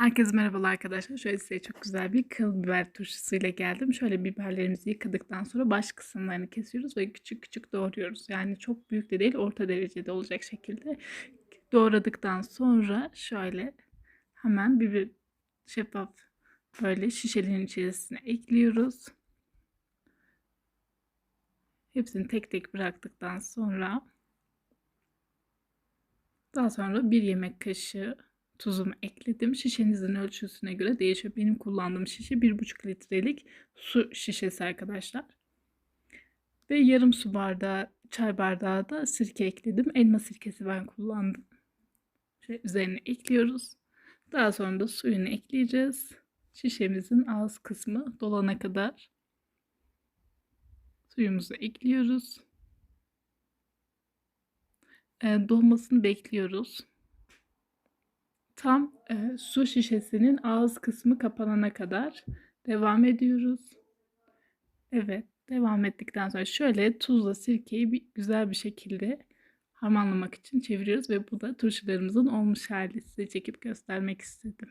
Herkese merhabalar arkadaşlar. Şöyle size çok güzel bir kıl biber turşusuyla geldim. Şöyle biberlerimizi yıkadıktan sonra baş kısımlarını kesiyoruz ve küçük küçük doğruyoruz. Yani çok büyük de değil, orta derecede olacak şekilde doğradıktan sonra şöyle hemen biber şeffaf böyle şişelerin içerisine ekliyoruz. Hepsini tek tek bıraktıktan sonra daha sonra bir yemek kaşığı tuzumu ekledim. Şişenizin ölçüsüne göre değişiyor. Benim kullandığım şişe 1,5 litrelik su şişesi arkadaşlar. Ve yarım su bardağı, çay bardağı da sirke ekledim. Elma sirkesi ben kullandım. Şöyle üzerine ekliyoruz. Daha sonra da suyunu ekleyeceğiz. Şişemizin ağız kısmı dolana kadar suyumuzu ekliyoruz. E, dolmasını bekliyoruz tam e, su şişesinin ağız kısmı kapanana kadar devam ediyoruz. Evet, devam ettikten sonra şöyle tuzla sirkeyi bir güzel bir şekilde harmanlamak için çeviriyoruz ve bu da turşularımızın olmuş hali size çekip göstermek istedim.